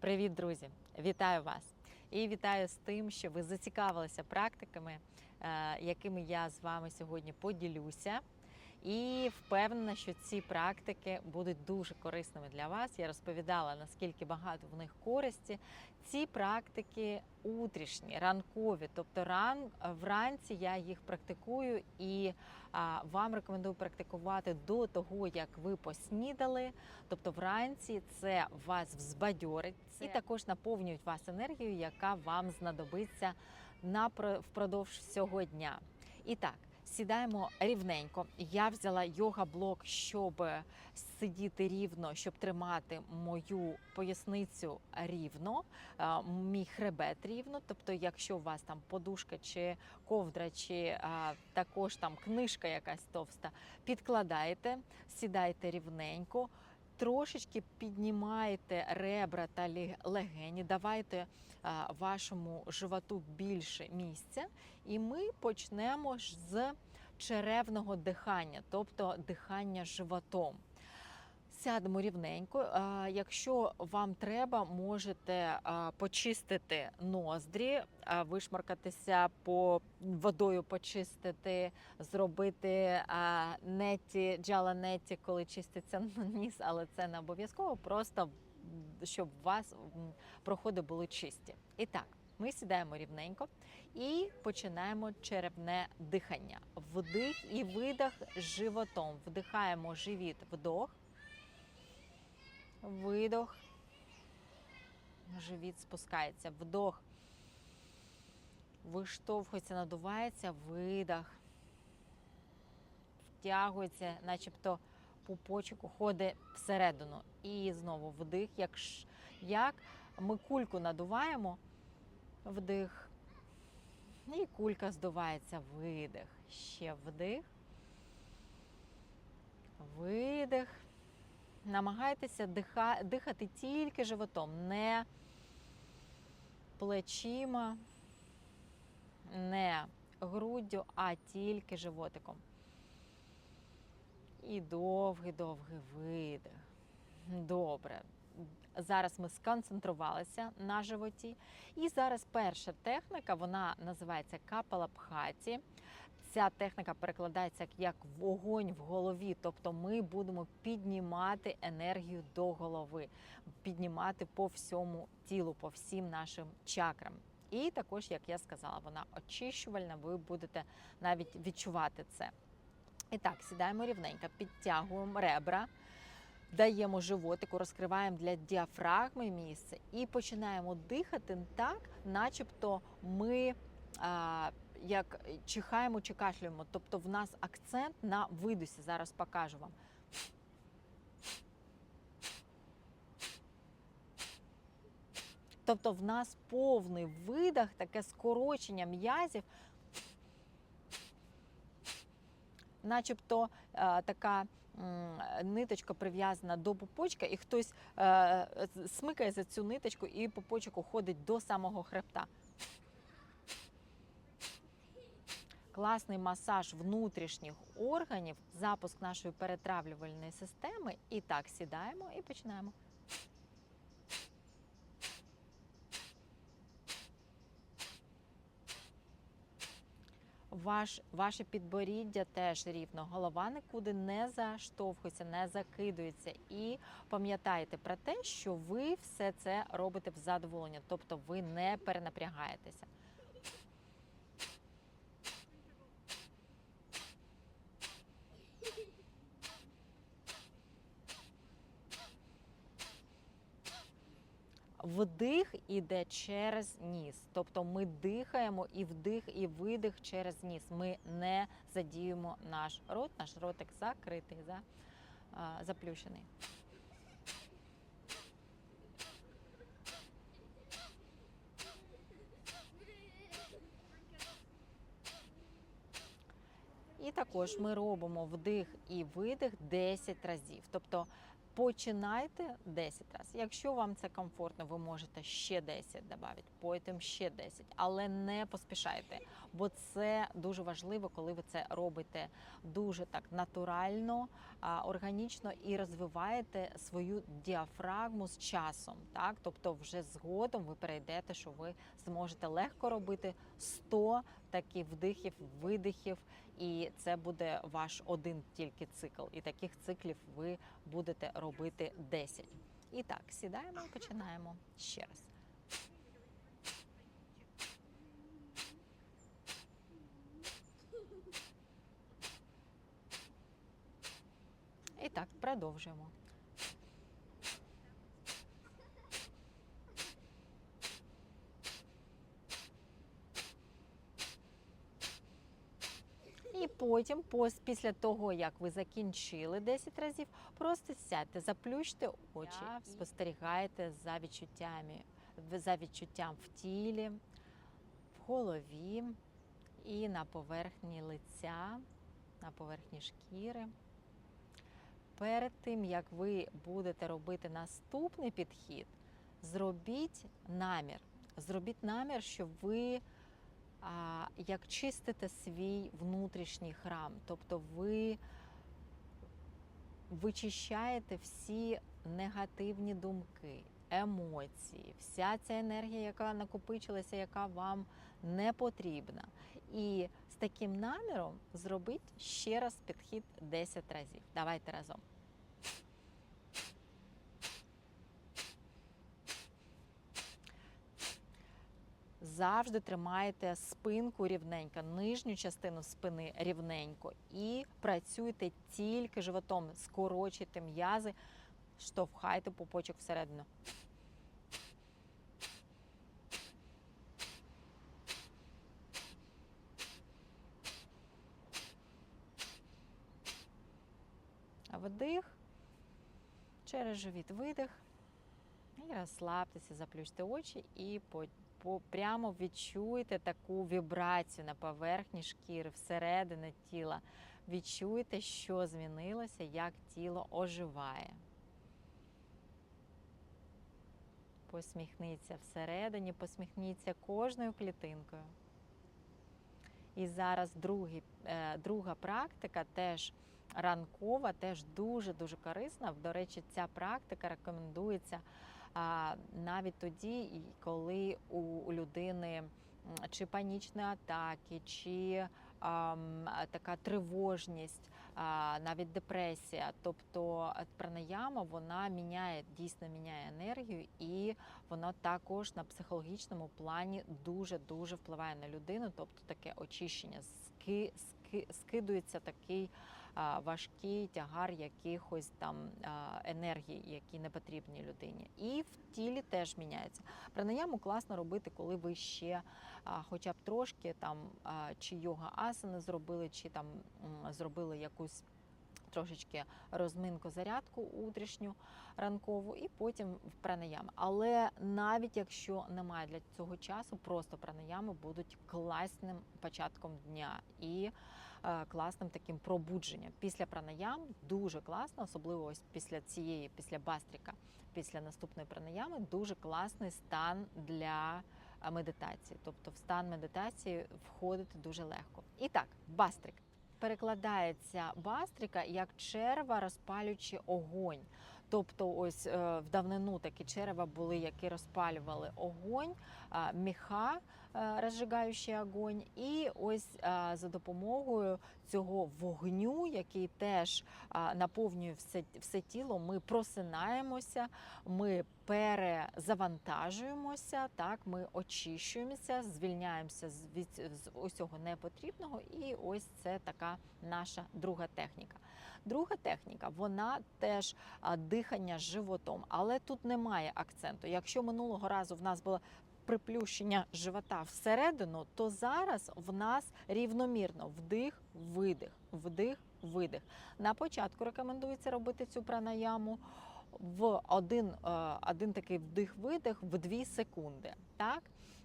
Привіт, друзі! Вітаю вас! І вітаю з тим, що ви зацікавилися практиками, е, якими я з вами сьогодні поділюся. І впевнена, що ці практики будуть дуже корисними для вас. Я розповідала, наскільки багато в них користі. Ці практики утрішні, ранкові, тобто ран, вранці я їх практикую і а, вам рекомендую практикувати до того, як ви поснідали. Тобто вранці це вас взбадьорить і також наповнюють вас енергією, яка вам знадобиться на впродовж всього дня. І так. Сідаємо рівненько. Я взяла йога-блок, щоб сидіти рівно, щоб тримати мою поясницю рівно, мій хребет рівно. Тобто, якщо у вас там подушка чи ковдра, чи а, також там книжка якась товста, підкладаєте, сідайте рівненько. Трошечки піднімаєте ребра та легені, давайте вашому животу більше місця, і ми почнемо з черевного дихання, тобто дихання животом. Сядемо рівненько. Якщо вам треба, можете почистити ноздрі, вишмаркатися по водою, почистити, зробити неті, джала неті, коли чиститься ніс, але це не обов'язково, просто щоб у вас проходи були чисті. І так. Ми сідаємо рівненько і починаємо черепне дихання. Вдих і видих животом. Вдихаємо живіт, вдох, видох, живіт спускається, вдох, виштовхується, надувається, видох, втягується, начебто пупочок уходить всередину. І знову вдих, як, як ми кульку надуваємо вдих. І кулька здувається, видих. Ще вдих. Видих. Намагайтеся диха, дихати тільки животом, не плечима, не груддю, а тільки животиком. І довгий-довгий видих. Добре. Зараз ми сконцентрувалися на животі. І зараз перша техніка, вона називається капалабхаті. Ця техніка перекладається як вогонь в голові, тобто ми будемо піднімати енергію до голови, піднімати по всьому тілу, по всім нашим чакрам. І також, як я сказала, вона очищувальна, ви будете навіть відчувати це. І так, сідаємо рівненько, підтягуємо ребра даємо животику, розкриваємо для діафрагми місце і починаємо дихати так, начебто ми а, як чихаємо чи кашлюємо. Тобто в нас акцент на видусі. Зараз покажу вам. Тобто в нас повний видах, таке скорочення м'язів, начебто е, така ниточка прив'язана до пупочка, і хтось е, смикає за цю ниточку, і пупочок уходить до самого хребта. Класний масаж внутрішніх органів, запуск нашої перетравлювальної системи. І так сідаємо і починаємо. Ваш, Ваше підборіддя теж рівно, голова нікуди не заштовхується, не закидується. І пам'ятайте про те, що ви все це робите в задоволення, тобто ви не перенапрягаєтеся. Вдих іде через ніс, тобто ми дихаємо і вдих, і видих через ніс. Ми не задіємо наш рот, наш ротик закритий, за, а, заплющений. І також ми робимо вдих і видих 10 разів. Тобто Починайте 10 разів. Якщо вам це комфортно, ви можете ще 10 додати, потім ще 10, але не поспішайте, бо це дуже важливо, коли ви це робите дуже так натурально, органічно і розвиваєте свою діафрагму з часом. Так, тобто, вже згодом ви перейдете, що ви зможете легко робити 100 таких вдихів, видихів, і це буде ваш один тільки цикл. І таких циклів ви будете робити 10. І так, сідаємо і починаємо ще раз. І так, продовжуємо. І потім, після того, як ви закінчили 10 разів, просто сядьте, заплющте очі, спостерігайте за відчуттями, за відчуттям в тілі, в голові і на поверхні лиця, на поверхні шкіри. Перед тим, як ви будете робити наступний підхід, зробіть намір. Зробіть намір, що ви як чистите свій внутрішній храм, тобто ви вичищаєте всі негативні думки, емоції, вся ця енергія, яка накопичилася, яка вам не потрібна. І з таким наміром зробіть ще раз підхід 10 разів. Давайте разом. Завжди тримайте спинку рівненько, нижню частину спини рівненько і працюйте тільки животом, скорочуйте м'язи, штовхайте пупочок всередину. Вдих, через живіт видих. І розслабтеся, заплющте очі і по, по, прямо відчуйте таку вібрацію на поверхні шкіри, всередині тіла. Відчуйте, що змінилося, як тіло оживає. Посміхніться всередині, посміхніться кожною клітинкою. І зараз другий, е, друга практика теж ранкова, теж дуже-дуже корисна. До речі, ця практика рекомендується а, навіть тоді, коли у, людини чи панічні атаки, чи ам, така тривожність, а, навіть депресія. Тобто е, пранаяма вона міняє, дійсно міняє енергію, і вона також на психологічному плані дуже-дуже впливає на людину, тобто таке очищення, ски, ски, скидується такий а, важкий тягар якихось там а, енергій, які не потрібні людині. І в тілі теж міняється. Пранаяму класно робити, коли ви ще хоча б трошки там чи йога асани зробили, чи там зробили якусь. Трошечки розминку, зарядку утрішню ранкову, і потім в пранаями. Але навіть якщо немає для цього часу, просто пранаями будуть класним початком дня і класним таким пробудженням. Після пранаям дуже класно, особливо ось після цієї, після бастріка, після наступної пранаями, дуже класний стан для е, медитації. Тобто в стан медитації входити дуже легко. І так, бастрик. Перекладається бастрика як черва, розпалюючи огонь. Тобто, ось е, в давнину такі черева були, які розпалювали огонь, міха, е, розжигаючи огонь, і ось е, за допомогою цього вогню, який теж наповнює все, все тіло, ми просинаємося, ми перезавантажуємося, так, ми очищуємося, звільняємося від усього непотрібного, і ось це така наша друга техніка. Друга техніка, вона теж дихання животом, але тут немає акценту. Якщо минулого разу в нас було приплющення живота всередину, то зараз в нас рівномірно вдих, видих, вдих, видих. На початку рекомендується робити цю пранаяму в один, е, один такий вдих-видих в 2 секунди. Так?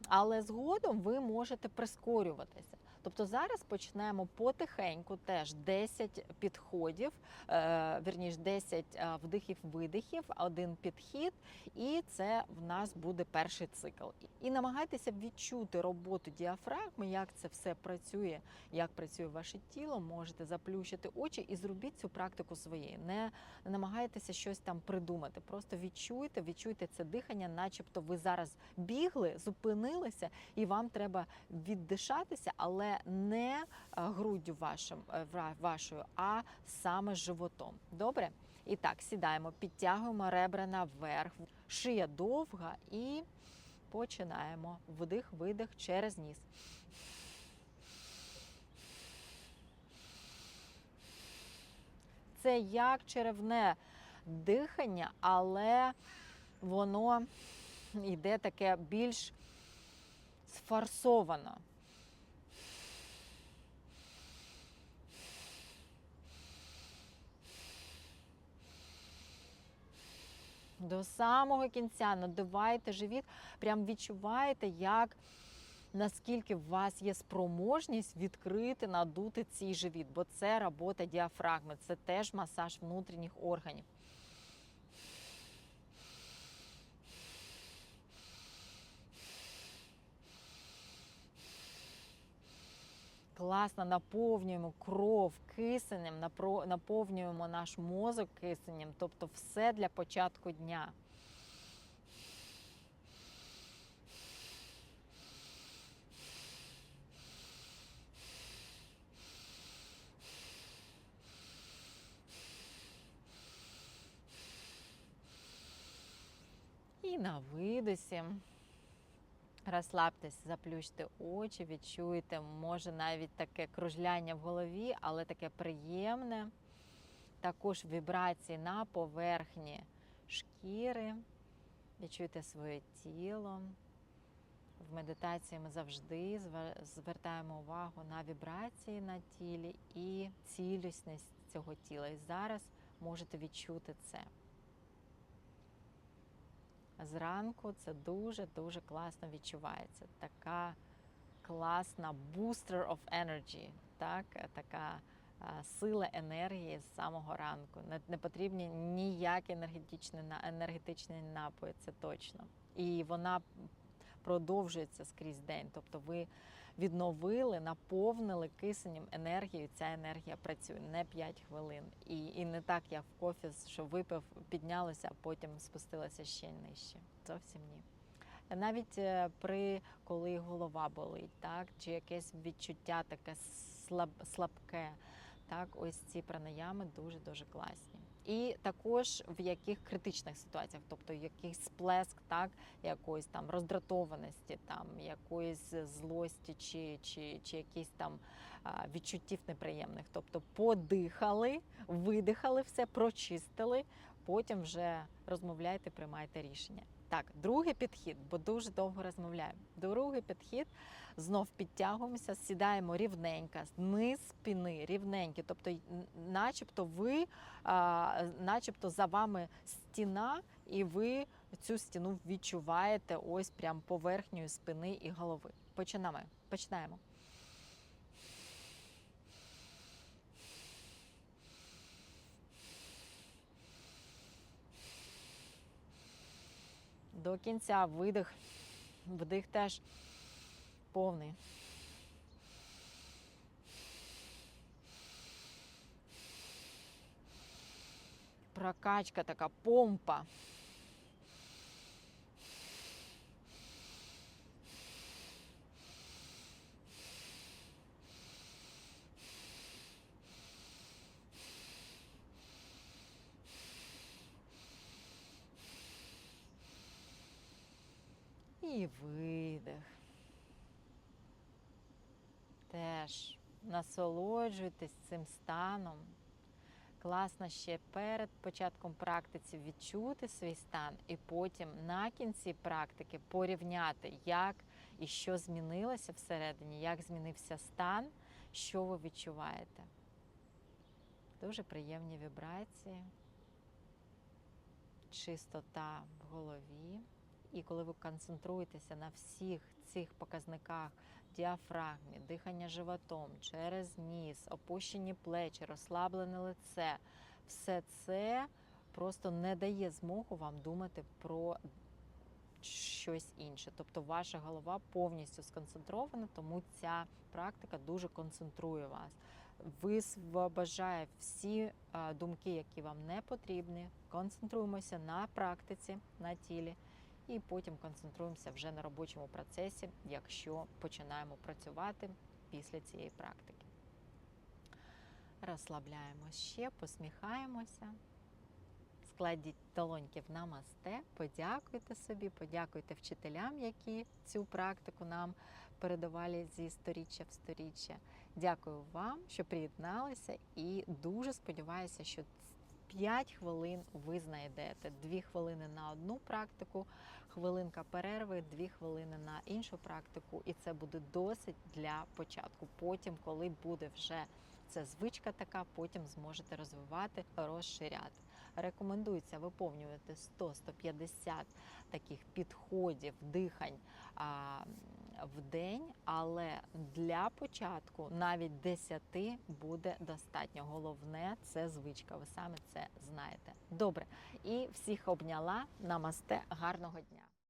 Але згодом ви можете прискорюватися. Тобто зараз почнемо потихеньку, теж 10 підходів, е, вірніш 10 е, вдихів-видихів, один підхід, і це в нас буде перший цикл. І намагайтеся відчути роботу діафрагми, як це все працює, як працює ваше тіло. Можете заплющити очі і зробіть цю практику своєю. Не намагайтеся щось там придумати. Просто відчуйте, відчуйте це дихання, начебто ви зараз бігли, зупинилися, і вам треба віддишатися, але не е, груддю вашим, е, вашою, а саме животом. Добре? І так, сідаємо, підтягуємо ребра наверх, шия довга і починаємо. Вдих, видих через ніс. Це як черевне дихання, але воно йде таке більш сфарсовано. До самого кінця. Надувайте живіт, прям відчуваєте, як наскільки у вас є спроможність відкрити, надути цей живіт, бо це робота діафрагми, це теж масаж внутрішніх органів. Класно наповнюємо кров напро- наповнюємо наш мозок киснем, тобто все для початку дня. На видосі розслабтесь, заплющте очі, відчуйте, може навіть таке кружляння в голові, але таке приємне. Також вібрації на поверхні шкіри. Відчуйте своє тіло. В медитації ми завжди звертаємо увагу на вібрації на тілі і цілісність цього тіла. І зараз можете відчути це. Зранку це дуже-дуже класно відчувається. Така класна booster of energy, так? така сила енергії з самого ранку. Не, потрібні ніякі енергетичні, енергетичні напої, це точно. І вона продовжується скрізь день. Тобто ви відновили, наповнили киснем енергію. Ця енергія працює не 5 хвилин. І, і не так, як в кофі, що випив, піднялося, а потім спустилося ще нижче. Зовсім ні. Навіть е, при коли голова болить, так чи якесь відчуття таке слаб, слабке, так ось ці пранаями дуже дуже класні. І також в яких критичних ситуаціях, тобто якийсь сплеск, так якоїсь там роздратованості, там якоїсь злості, чи, чи, чи якісь там відчуттів неприємних. Тобто подихали, видихали все, прочистили, потім вже розмовляйте, приймайте рішення. Так, другий підхід, бо дуже довго розмовляємо. Другий підхід знов підтягуємося, сідаємо рівненько, низ спини рівненькі. Тобто, начебто ви, начебто за вами стіна, і ви цю стіну відчуваєте ось прям поверхньою спини і голови. Починаємо. Починаємо. До кінця видих, вдих теж повний. Прокачка така помпа. І видих. Теж насолоджуйтесь цим станом. Класно ще перед початком практиці відчути свій стан, і потім на кінці практики порівняти, як і що змінилося всередині, як змінився стан, що ви відчуваєте. Дуже приємні вібрації, чистота в голові І коли ви концентруєтеся на всіх цих показниках діафрагмі, дихання животом через ніс, опущені плечі, розслаблене лице, все це просто не дає змогу вам думати про щось інше. Тобто ваша голова повністю сконцентрована, тому ця практика дуже концентрує вас. Висвобождає всі думки, які вам не потрібні. Концентруємося на практиці, на тілі, і потім концентруємося вже на робочому процесі, якщо починаємо працювати після цієї практики. Розслабляємось ще, посміхаємося. Складіть долоньки в намасте, подякуйте собі, подякуйте вчителям, які цю практику нам передавали зі сторіччя в сторіччя. Дякую вам, що приєдналися, і дуже сподіваюся, що 5 хвилин ви знайдете. 2 хвилини на одну практику, хвилинка перерви, дві хвилини на іншу практику, і це буде досить для початку. Потім, коли буде вже це звичка така, потім зможете розвивати, розширяти. Рекомендується виповнювати 100-150 таких підходів, дихань в день, але для початку навіть 10 буде достатньо. Головне це звичка. Ви саме це знаєте. Добре, і всіх обняла. Намасте, гарного дня.